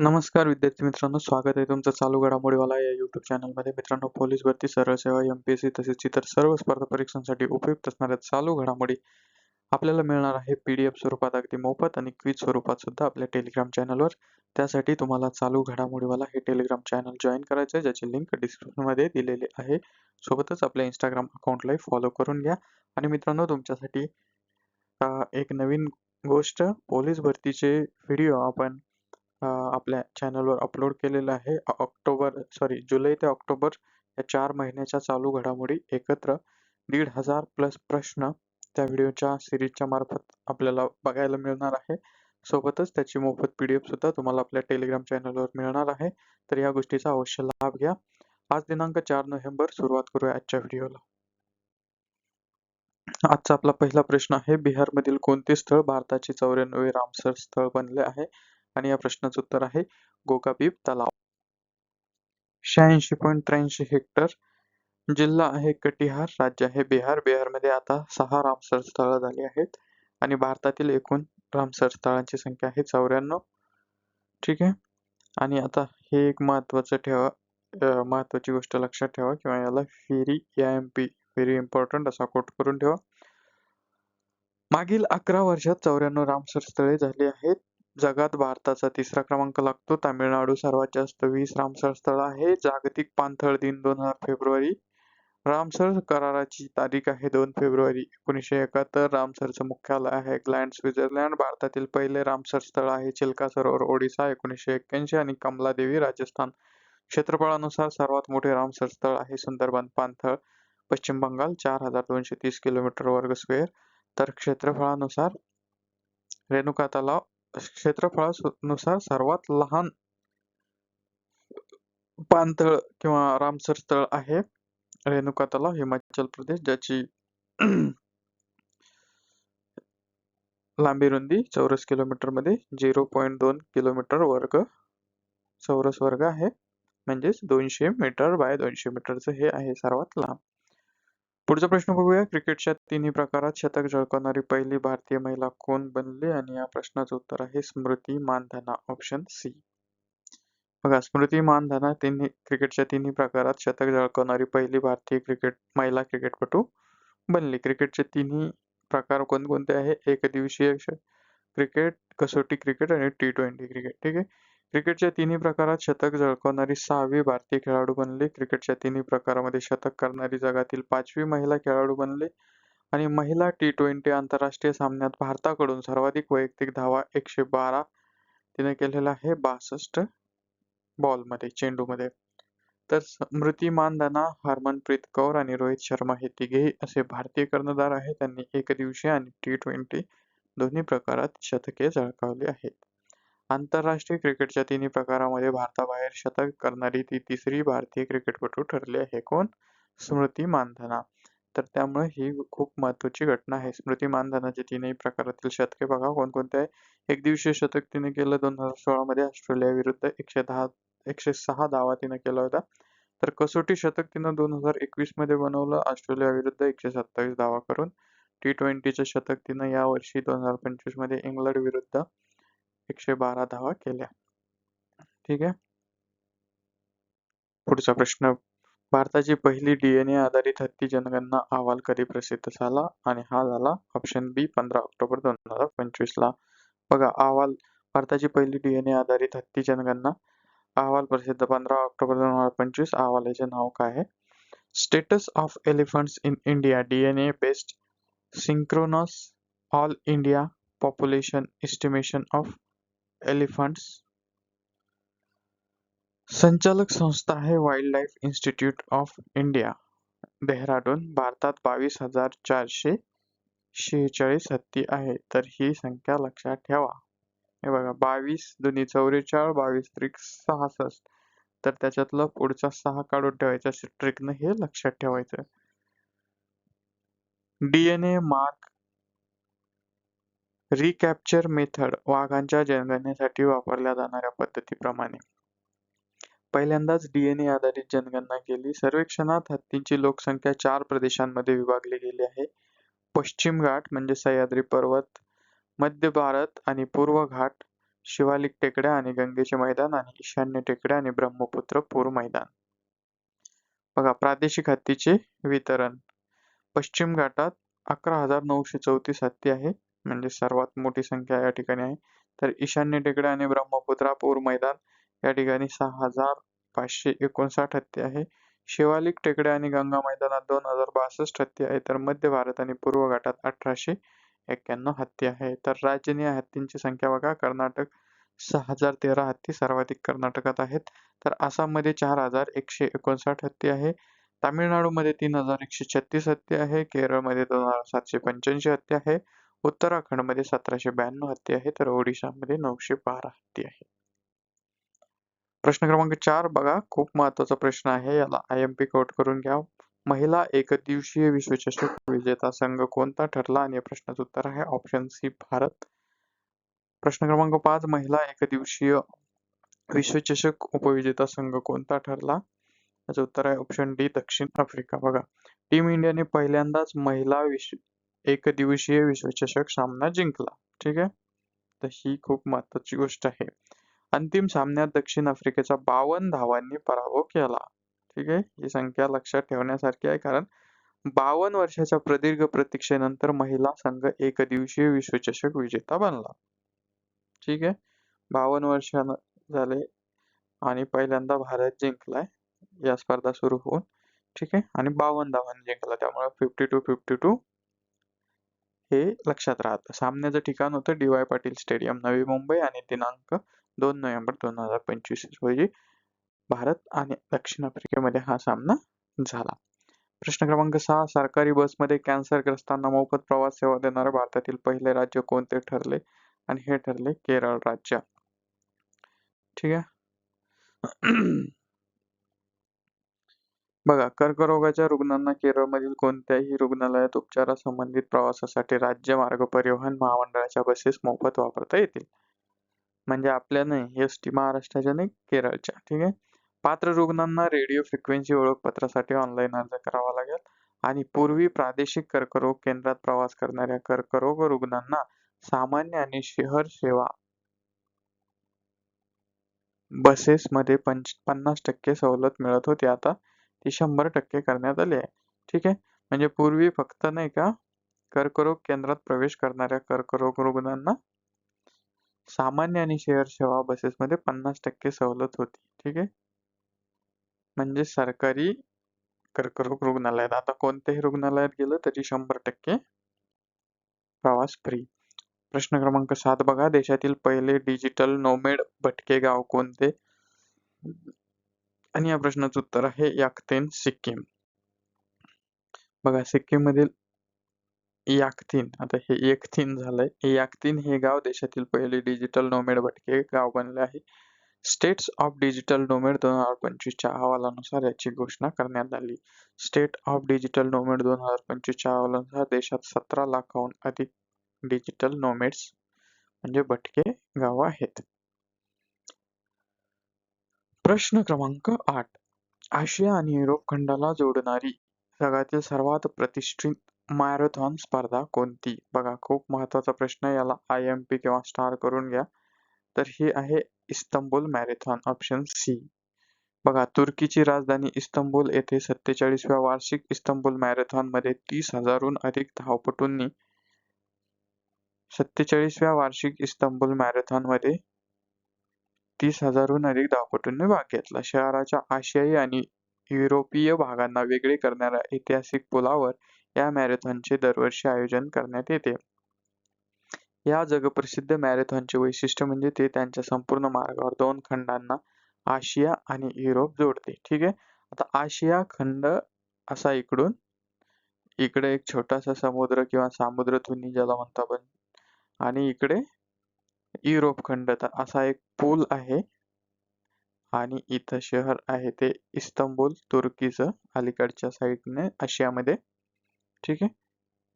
नमस्कार विद्यार्थी मित्रांनो स्वागत आहे तुमचं चालू घडामोडीवाला या युट्यूब चॅनलमध्ये मित्रांनो पोलीस भरती सरळ सेवा एम पी एस सी तसेच इतर सर्व स्पर्धा परीक्षांसाठी उपयुक्त असणाऱ्या चालू घडामोडी आपल्याला मिळणार आहे पी डी एफ स्वरूपात अगदी मोफत आणि क्विज स्वरूपात सुद्धा आपल्या टेलिग्राम चॅनलवर त्यासाठी तुम्हाला चालू घडामोडीवाला हे टेलिग्राम चॅनल जॉईन करायचं आहे ज्याची लिंक डिस्क्रिप्शनमध्ये दिलेली आहे. सोबतच आपल्या इंस्टाग्राम अकाउंटलाही फॉलो करून घ्या. आणि मित्रांनो तुमच्यासाठी एक नवीन गोष्ट पोलीस भरतीचे व्हिडिओ आपण आपल्या चॅनलवर अपलोड केलेलं आहे. ऑक्टोबर सॉरी जुलै ते ऑक्टोबर या चार महिन्याच्या चालू घडामोडी एकत्र दीड हजार प्लस प्रश्न त्या व्हिडिओच्या सिरीजच्या मार्फत आपल्याला बघायला मिळणार आहे. सोबतच त्याची मोफत पी डी एफ सुद्धा तुम्हाला आपल्या टेलिग्राम चॅनलवर मिळणार आहे. तर या गोष्टीचा अवश्य लाभ घ्या. आज दिनांक चार नोव्हेंबर सुरुवात करूया आजच्या व्हिडिओला आजचा आपला पहिला प्रश्न आहे बिहारमधील कोणते स्थळ भारताचे चौऱ्याण्णवे रामसर स्थळ बनले आहे? आणि या प्रश्नाचं उत्तर आहे गोकापीप तलाव. शहाऐंशी पॉईंट त्र्याऐंशी हेक्टर जिल्हा आहे कटिहार राज्य आहे बिहार. बिहारमध्ये आता सहा रामसर स्थळं झाली आहेत आणि भारतातील एकूण रामसर स्थळांची संख्या आहे चौऱ्याण्णव. ठीक आहे? आणि आता हे एक महत्वाचं ठेवा महत्वाची गोष्ट लक्षात ठेवा किंवा याला very M P very important असा कोट करून ठेवा. मागील अकरा वर्षात चौऱ्याण्णव रामसर स्थळे झाली आहेत. जगात भारताचा तिसरा क्रमांक लागतो. तामिळनाडू सर्वात जास्त वीस रामसर स्थळ आहे. जागतिक पाणथळ दिन दोन हजार फेब्रुवारी. रामसर कराराची तारीख आहे दोन फेब्रुवारी एकोणीसशे एकाहत्तर. रामसरचं मुख्यालय आहे ग्लँड स्वित्झर्लंड. भारतातील पहिले रामसर स्थळ आहे चिल्का सरोवर ओडिसा एकोणीसशे एक्क्याऐंशी आणि कमलादेवी राजस्थान. क्षेत्रफळानुसार सर्वात मोठे रामसर स्थळ आहे सुंदरबन पाणथळ. पश्चिम बंगाल चार हजार दोनशे तीस किलोमीटर वर्ग स्क्वेअर. तर क्षेत्रफळानुसार रेणुका तलाव क्षेत्रफळानुसार सर्वात लहान पाणथळ किंवा रामसर स्थळ आहे. रेणुका तलाव हिमाचल प्रदेश ज्याची लांबी रुंदी चौरस किलोमीटरमध्ये झिरो पॉईंट दोन किलोमीटर वर्ग चौरस वर्ग आहे. म्हणजेच दोनशे मीटर बाय दोनशे मीटरचं हे आहे सर्वात लांब. पुढचा प्रश्न बघूया. क्रिकेटच्या तिन्ही प्रकारात शतक झळकवणारी पहिली भारतीय महिला कोण बनली? आणि या प्रश्नाचं उत्तर आहे स्मृती मानधना ऑप्शन सी बघा स्मृती मानधना तिन्ही क्रिकेटच्या तिन्ही प्रकारात शतक झळकवणारी पहिली भारतीय क्रिकेट महिला क्रिकेटपटू बनली. क्रिकेटचे तिन्ही प्रकार कोणकोणते आहे? एक दिवसीय क्रिकेट कसोटी क्रिकेट आणि टी ट्वेंटी क्रिकेट. ठीक आहे? क्रिकेटच्या तिन्ही प्रकारात शतक झळकावणारी सहावी भारतीय खेळाडू बनली. क्रिकेटच्या तिन्ही प्रकारामध्ये शतक करणारी जगातील पाचवी महिला खेळाडू बनली आणि महिला टी ट्वेंटी आंतरराष्ट्रीय सामन्यात भारताकडून सर्वाधिक वैयक्तिक धावा एकशे बारा तिने केलेला आहे बासष्ट बॉलमध्ये चेंडूमध्ये. तर स्मृती मानधना हरमनप्रीत कौर आणि रोहित शर्मा हे तिघेही असे भारतीय कर्णधार आहेत. त्यांनी एकदिवसीय आणि टी ट्वेंटी दोन्ही प्रकारात शतके झळकावली आहेत. आंतरराष्ट्रीय क्रिकेटच्या तिन्ही प्रकारामध्ये भारताबाहेर शतक करणारी ती तिसरी भारतीय क्रिकेटपटू ठरली आहे. कोण? स्मृती मानधना. तर त्यामुळे ही खूप महत्वाची घटना आहे. स्मृती मानधनाचे तीनही प्रकारातील शतके बघा कोणकोणते आहे? एक दिवसीय शतक तिने केलं दोन हजार सोळा मध्ये ऑस्ट्रेलिया विरुद्ध एकशे दहा एकशे सहा धावा तिने केला होता तर कसोटी शतक तिनं दोन हजार एकवीसमध्ये बनवलं ऑस्ट्रेलिया विरुद्ध एकशे सत्तावीस धावा करून. टी ट्वेंटीचं शतक तिनं या वर्षी दोन हजार पंचवीसमध्ये इंग्लंड विरुद्ध एकशे बारा धावा केल्या. ठीक आहे? पुढचा प्रश्न. भारताची पहिली डीएनए आधारित हत्ती जनगणना अहवाल कधी प्रसिद्ध झाला आणि हा झाला ऑप्शन बी पंधरा ऑक्टोबर दोन हजार पंचवीस ला बघा अहवाल भारताची पहिली डीएनए आधारित हत्ती जनगणना अहवाल प्रसिद्ध पंधरा ऑक्टोबर दोन हजार पंचवीस. अहवालाचे नाव काय आहे? Status of elephants in India DNA based synchronous all India population estimation of elephants. संचालक संस्था आहे wildlife institute of India Dehradun भारतात बावीस हजार चारशे शेहेचाळीस हत्ती आहे. तर ही संख्या लक्षात ठेवा. हे बघा बावीस दोन्ही चौवेचाळ बावीस त्रिक सहासष्ट. तर त्याच्यातलं पुढचा सहा काढून ठेवायचा ट्रिकनं हे लक्षात ठेवायचं. डीएनए मार्क रिकॅप्चर मेथड वाघांच्या जनगणनेसाठी वापरल्या जाणाऱ्या पद्धतीप्रमाणे. पहिल्यांदाच डीएनए आधारित जनगणना केली. सर्वेक्षणात हत्तींची लोकसंख्या चार प्रदेशांमध्ये विभागली गेली आहे. पश्चिम घाट म्हणजे सह्याद्री पर्वत मध्य भारत आणि पूर्व घाट शिवालिक टेकड्या आणि गंगेचे मैदान आणि ईशान्य टेकड्या आणि ब्रह्मपुत्र पूर मैदान. बघा प्रादेशिक हत्तीचे वितरण. पश्चिम घाटात अकरा हजार नऊशे चौतीस हत्ती आहे. म्हणजे सर्वात मोठी संख्या या ठिकाणी आहे. तर ईशान्य टेकड्या आणि ब्रह्मपुत्रा पूर मैदान या ठिकाणी सहा हजार पाचशे एकोणसाठ हत्ती आहे. शिवालिक टेकड्या आणि गंगा मैदानात दोन हजार बासष्ट हत्ती आहे. तर मध्य भारत आणि पूर्व घाटात अठराशे एक्क्याण्णव हत्ती आहे. तर राज्यनीय हत्तींची संख्या बघा. कर्नाटक सहा हजार तेरा हत्ती सर्वाधिक कर्नाटकात आहेत. तर आसाममध्ये चार हजार एकशे एकोणसाठ हत्ती आहे. तामिळनाडूमध्ये तीन हजार एकशे छत्तीस हत्ती आहे. केरळमध्ये दोन हजार सातशे पंच्याऐंशी हत्ती आहे. उत्तराखंडमध्ये सतराशे ब्याण्णव हत्ती आहे तर ओडिशामध्ये नऊशे बारा हत्ती आहे प्रश्न क्रमांक चार बघा. खूप महत्त्वाचा प्रश्न आहे. याला आय एम पी कोट करून घ्या. महिला एकदिवसीय विश्वचषक विजेता संघ कोणता ठरला? आणि या प्रश्नाचं उत्तर आहे ऑप्शन सी भारत. प्रश्न क्रमांक पाच महिला एकदिवसीय विश्वचषक उपविजेता संघ कोणता ठरला? याचं उत्तर आहे ऑप्शन डी दक्षिण आफ्रिका. बघा. टीम इंडियाने पहिल्यांदाच महिला विश्व एकदिवसीय विश्वचषक सामना जिंकला. ठीक आहे? तर ही खूप महत्वाची गोष्ट आहे. अंतिम सामन्यात दक्षिण आफ्रिकेचा बावन्न धावांनी पराभव केला. ठीक आहे? ही संख्या लक्षात ठेवण्यासारखी आहे कारण बावन्न वर्षाच्या प्रदीर्घ प्रतीक्षेनंतर महिला संघ एकदिवसीय विश्वचषक विजेता बनला. ठीक आहे? बावन्न वर्ष झाले आणि पहिल्यांदा भारत जिंकलाय. या स्पर्धा सुरू होऊन. ठीक आहे? आणि बावन्न धावांनी जिंकला. त्यामुळे फिफ्टी टू फिफ्टी टू हे लक्षात राहतं. सामन्याचं ठिकाण होतं D Y Patil stadium. Navi Mumbai आणि दिनांक दोन नोव्हेंबर दोन हजार पंचवीस रोजी भारत आणि दक्षिण आफ्रिकेमध्ये हा सामना झाला. प्रश्न क्रमांक सहा सरकारी बसमध्ये कॅन्सरग्रस्तांना मोफत प्रवास सेवा देणारे भारतातील पहिले राज्य कोणते ठरले आणि हे ठरले केरळ राज्य. ठीक आहे? बघा कर्करोगाच्या रुग्णांना केरळमधील कोणत्याही रुग्णालयात उपचारासंबंधित प्रवासासाठी राज्य मार्ग परिवहन महामंडळाच्या बसेस मोफत वापरता येतील. म्हणजे आपल्या नाही एस टी महाराष्ट्राच्या नाही केरळच्या. ठीक आहे? पात्र रुग्णांना रेडिओ फ्रिक्वेन्सी ओळखपत्रासाठी ऑनलाईन अर्ज करावा लागेल. आणि पूर्वी प्रादेशिक कर्करोग केंद्रात प्रवास करणाऱ्या कर्करोग रुग्णांना सामान्य आणि शहर सेवा बसेसमध्ये पंच पन्नास टक्के सवलत मिळत होती. आता ती शंभर टक्के करण्यात आली आहे. ठीक आहे? म्हणजे पूर्वी फक्त नाही का, कर्करोग केंद्रात प्रवेश करणाऱ्या कर्करोग रुग्णांना सामान्य आणि शेअर सेवा बसेसमध्ये पन्नास टक्के सवलत होती. ठीक आहे? म्हणजे सरकारी कर्करोग रुग्णालयात. आता कोणत्याही रुग्णालयात गेलं तरी शंभर टक्के प्रवास फ्री प्रश्न क्रमांक सात बघा. देशातील पहिले डिजिटल नोमेड भटके गाव कोणते? आणि या प्रश्नाचं उत्तर आहे याकतेन सिक्कीम. बघा सिक्कीम मधील याकतीन आता हे एकथीन झालंय. याकतीन हे गाव देशातील पहिले डिजिटल नोमेड भटके गाव बनले आहे. स्टेट्स ऑफ डिजिटल नोमेड दोन हजार पंचवीसच्या अहवालानुसार याची घोषणा करण्यात आली. स्टेट ऑफ डिजिटल नोमेड दोन हजार पंचवीसच्या अहवालानुसार देशात सतरा लाखाहून अधिक डिजिटल नोमेड्स म्हणजे भटके गाव आहेत. प्रश्न क्रमांक आठ. आशिया आणि युरोप खंडाला जोडणारी जगातील सर्वात प्रतिष्ठित मॅरेथॉन स्पर्धा कोणती? बघा खूप महत्त्वाचा प्रश्न याला आय एम पी किंवा स्टार करून घ्या. तर ही आहे इस्तंबुल मॅरेथॉन ऑप्शन सी बघा तुर्कीची राजधानी इस्तंबुल येथे सत्तेचाळीसव्या वार्षिक इस्तंबुल मॅरेथॉनमध्ये तीस हजारहून अधिक धावपटूंनी सत्तेचाळीसव्या वार्षिक इस्तंबुल मॅरेथॉनमध्ये तीस हजारहून अधिक धावपटूंनी भाग घेतला. शहराच्या आशियाई आणि युरोपीय भागांना वेगळे करणाऱ्या ऐतिहासिक पुलावर या मॅरेथॉनचे दरवर्षी आयोजन करण्यात येते. या जगप्रसिद्ध मॅरेथॉनचे वैशिष्ट्य म्हणजे ते त्यांच्या संपूर्ण मार्गावर दोन खंडांना आशिया आणि युरोप जोडते. ठीक आहे? आता आशिया खंड असा इकडून इकडे एक छोटासा समुद्र किंवा सामुद्र तुम्ही ज्याला म्हणतो आपण आणि इकडे युरोप खंडाचा असा एक पूल आहे. आणि इथं शहर आहे ते इस्तंबूल तुर्कीचं अलीकडच्या साईडने आशियामध्ये. ठीक आहे?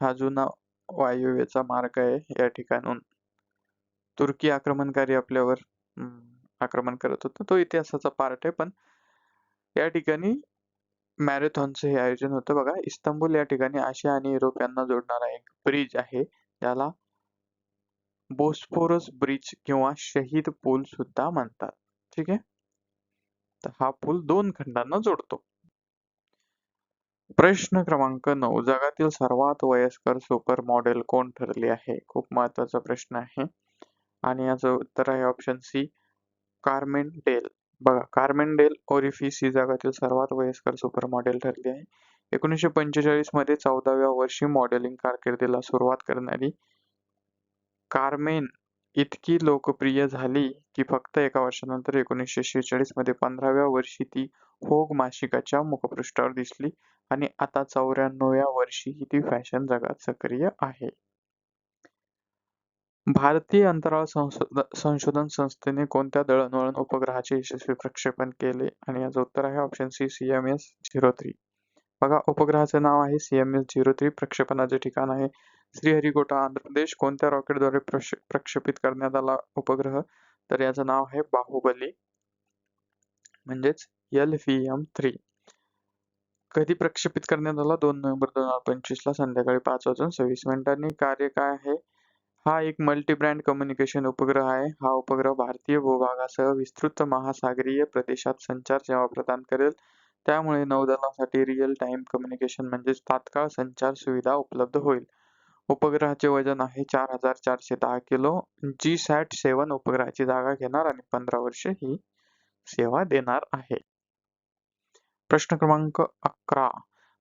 हा जुना वायुव्यचा मार्ग आहे या ठिकाणून. तुर्की आक्रमणकारी आपल्यावर आक्रमण करत होता. तो इतिहासाचा पार्ट आहे पण या ठिकाणी मॅरेथॉनचं हे आयोजन होतं. बघा इस्तंबूल या ठिकाणी आशिया आणि युरोप यांना जोडणारा एक ब्रिज आहे. याला बोस्फोरस ब्रिज किंवा शहीद पूल सुद्धा म्हणतात. ठीक आहे? तर हा पूल दोन खंडांना जोडतो. प्रश्न क्रमांक नऊ. जगातील सर्वात वयस्कर सुपर मॉडेल कोण ठरले आहे? खूप महत्त्वाचा प्रश्न आहे. आणि याचं उत्तर आहे ऑप्शन सी कार्मेन डेल. बघा कार्मेन डेल ओरिफिस ही जगातील सर्वात वयस्कर सुपर मॉडेल ठरली आहे. एकोणीसशे पंचेचाळीसमध्ये चौदाव्या वर्षी मॉडेलिंग कारकिर्दीला सुरुवात करणारी कार्मेन इतकी लोकप्रिय झाली की फक्त एका वर्षानंतर एकोणीसशे शेहेचाळीसमध्ये पंधराव्या वर्षी ती होग मासिकाच्या मुखपृष्ठावर दिसली आणि आता चौऱ्याण्णव्या वर्षी ती फॅशन जगात सक्रिय आहे. भारतीय अंतराळ संशोधन संस्थेने कोणत्या दळणवळण उपग्रहाचे यशस्वी प्रक्षेपण केले? आणि याचं उत्तर आहे option C C M S zero three. बघा उपग्रहाचे नाव आहे C M S zero three प्रक्षेपणाचे ठिकाण आहे. श्रीहरिकोटा आंध्र प्रदेश. कोणत्या रॉकेटद्वारे प्रक्षेपित करण्यात आला उपग्रह? तर याचं नाव आहे बाहुबली म्हणजेच एल व्ही एम थ्री कधी प्रक्षेपित करण्यात आला? दोन नोव्हेंबर दोन हजार पंचवीस ला संध्याकाळी पाच वाजून सव्वीस मिनिटांनी. कार्य काय आहे? हा एक मल्टी ब्रँड कम्युनिकेशन उपग्रह आहे. हा उपग्रह भारतीय भूभागासह विस्तृत महासागरीय प्रदेशात संचार सेवा प्रदान करेल. त्यामुळे नौदलासाठी रिअल टाइम कम्युनिकेशन म्हणजेच तात्काळ संचार सुविधा उपलब्ध होईल. उपग्रहाचे वजन आहे चार हजार चारशे दहा किलो. जी सॅट सेवन उपग्रहाची जागा घेणार आणि पंधरा वर्षे ही सेवा देणार आहे. प्रश्न क्रमांक अकरा.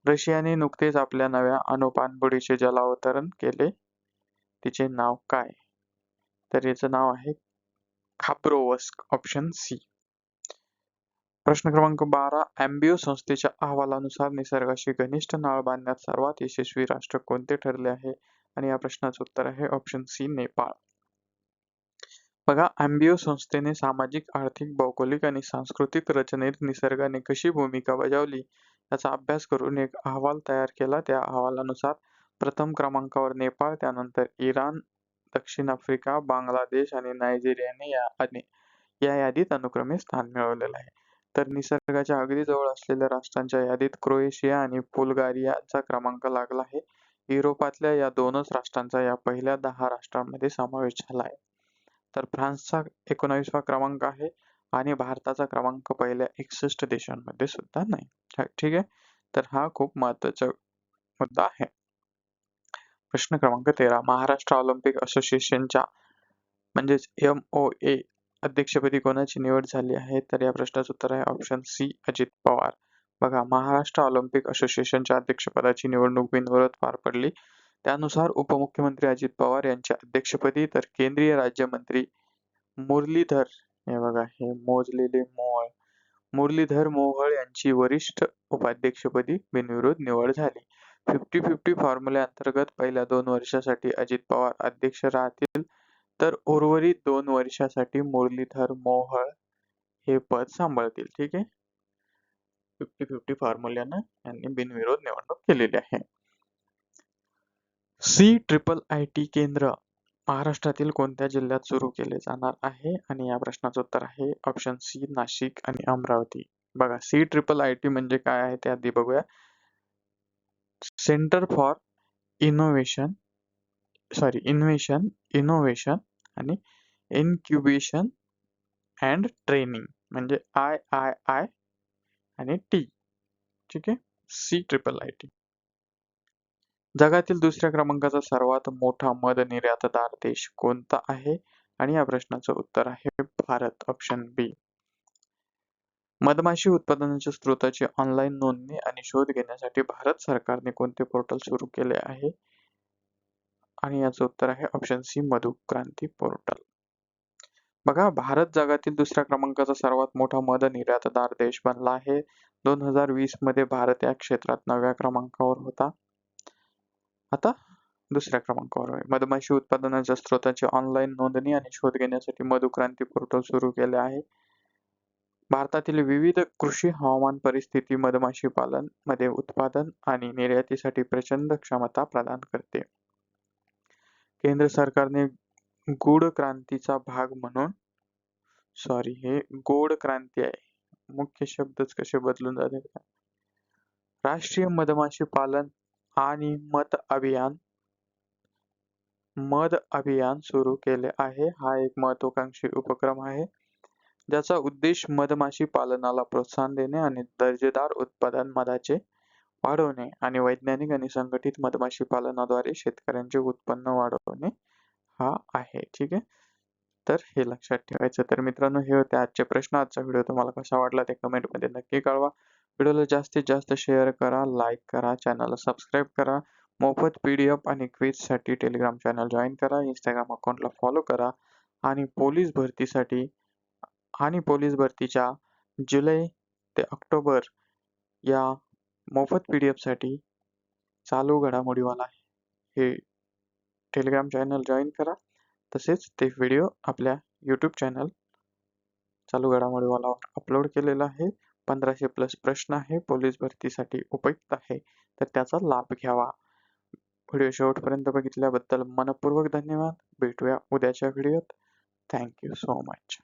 रशियाने नुकतेच आपल्या नव्या अणुपाणबुडीचे जलावतरण केले. तिचे नाव काय? तर याचं नाव आहे खाप्रोवस्क ऑप्शन सी प्रश्न क्रमांक बारा. अँबिओ संस्थेच्या अहवालानुसार निसर्गाशी घनिष्ठ नाळ बांधण्यात सर्वात यशस्वी राष्ट्र कोणते ठरले आहे? आणि या प्रश्नाचं उत्तर आहे ऑप्शन सी नेपाळ. बघा अँबिओ संस्थेने सामाजिक आर्थिक भौगोलिक आणि सांस्कृतिक रचनेत निसर्गाने कशी भूमिका बजावली याचा अभ्यास करून एक अहवाल तयार केला. त्या अहवालानुसार प्रथम क्रमांकावर नेपाळ त्यानंतर इराण दक्षिण आफ्रिका बांगलादेश आणि नायजेरियाने या या यादीत अनुक्रमे स्थान मिळवलेलं आहे. तर निसर्गाच्या अगदी जवळ असलेल्या राष्ट्रांच्या यादीत क्रोएशिया आणि बुल्गारियाचा क्रमांक लागला आहे. युरोपातल्या या दोनच राष्ट्रांचा या पहिल्या दहा राष्ट्रांमध्ये समावेश झाला आहे. तर फ्रान्सचा एकोणावीसवा क्रमांक आहे आणि भारताचा क्रमांक पहिल्या एकसष्ट देशांमध्ये सुद्धा नाही. ठीक आहे? तर हा खूप महत्त्वाचा मुद्दा आहे. प्रश्न क्रमांक तेरा महाराष्ट्र ऑलिम्पिक असोसिएशनच्या म्हणजेच एम ओ ए अध्यक्षपदी कोणाची निवड झाली आहे तर या प्रश्नाचं उत्तर आहे ऑप्शन सी अजित पवार. बघा महाराष्ट्र ऑलिम्पिक असोसिएशनच्या अध्यक्षपदाची निवडणूक बिनविरोध पार पडली. त्यानुसार उपमुख्यमंत्री अजित पवार यांच्या अध्यक्षपदी तर केंद्रीय राज्यमंत्री मुरलीधर हे बघा हे मोजलेले मोहळ मुरलीधर मोहळ यांची वरिष्ठ उपाध्यक्षपदी बिनविरोध निवड झाली. फिफ्टी फिफ्टी फॉर्म्युल्या अंतर्गत पहिल्या दोन वर्षासाठी अजित पवार अध्यक्ष राहतील. तर उर्वरित दोन वर्षासाठी मुरलीधर मोहोळ हे पद सांभाळतील. ठीक आहे? फिफ्टी फिफ्टी फॉर्म्युल्यानं यांनी बिनविरोध निवडणूक केलेली आहे. सी ट्रिपल आय टी केंद्र महाराष्ट्रातील कोणत्या जिल्ह्यात सुरू केले जाणार आहे? आणि या प्रश्नाचं उत्तर आहे ऑप्शन सी नाशिक आणि अमरावती. बघा सी ट्रिपल आय टी म्हणजे काय आहे ते आधी बघूया. Centre for innovation sorry innovation innovation आणि इन्क्युबेशन अँड ट्रेनिंग म्हणजे आय आय आय आणि टी ठीक आहे? सी ट्रिपल आय टी जगातील दुसऱ्या क्रमांकाचा सर्वात मोठा मध निर्यातदार देश कोणता आहे? आणि या प्रश्नाचं उत्तर आहे भारत ऑप्शन बी मधमाशी उत्पादनाच्या स्रोताची ऑनलाईन नोंदणी आणि शोध घेण्यासाठी भारत सरकारने कोणते पोर्टल सुरू केले आहे? आणि याचं उत्तर आहे ऑप्शन सी मधुक्रांती पोर्टल बघा भारत जगातील दुसऱ्या क्रमांकाचा सर्वात मोठा मध निर्यातदार देश बनला आहे. दोन हजार वीसमध्ये भारत या क्षेत्रात नव्या क्रमांकावर होता. आता दुसऱ्या क्रमांकावर आहे. मधमाशी उत्पादनाच्या स्रोताची ऑनलाईन नोंदणी आणि शोध घेण्यासाठी मधुक्रांती पोर्टल सुरू केले आहे. भारतातील विविध कृषी हवामान परिस्थिती मधमाशी पालनमध्ये उत्पादन आणि निर्यातीसाठी प्रचंड क्षमता प्रदान करते. केंद्र सरकारने गूढ क्रांतीचा भाग म्हणून सॉरी हे गोड क्रांती आहे. मुख्य शब्दच कसे बदलून झाले राष्ट्रीय मधमाशी पालन आणि मत अभियान मध अभियान सुरू केले आहे. हा एक महत्वाकांक्षी उपक्रम आहे ज्याचा उद्देश मधमाशी पालनाला प्रोत्साहन देणे आणि दर्जेदार उत्पादन मधाचे वाढवणे आणि वैज्ञानिक आणि संघटित मधमाशी पालनाद्वारे शेतकऱ्यांचे उत्पन्न वाढवणे हा आहे. ठीक आहे? तर हे लक्षात ठेवायचं. तर मित्रांनो हे होते आजचे प्रश्न. आजचा व्हिडिओ तुम्हाला कसा वाटला ते कमेंटमध्ये नक्की कळवा. व्हिडिओला जास्तीत जास्त शेअर करा लाईक करा चॅनलला सबस्क्राईब करा. मोफत पी डी एफ आणि क्विजसाठी टेलिग्राम चॅनल जॉईन करा. इंस्टाग्राम अकाउंटला फॉलो करा. आणि पोलीस भरतीसाठी आणि पोलीस भरतीच्या जुलै ते ऑक्टोबर या मोफत पी डी एफसाठी चालू घडामोडीवाला हे टेलिग्राम चॅनल जॉईन करा. तसेच ते व्हिडिओ आपल्या यूट्यूब चॅनल चालू घडामोडीवालावर अपलोड केलेला आहे. पंधराशे प्लस प्रश्न आहे. पोलीस भरतीसाठी उपयुक्त आहे. तर त्याचा लाभ घ्यावा. व्हिडिओ शेवटपर्यंत बघितल्याबद्दल मनपूर्वक धन्यवाद. भेटूया उद्याच्या व्हिडिओत थँक्यू सो मच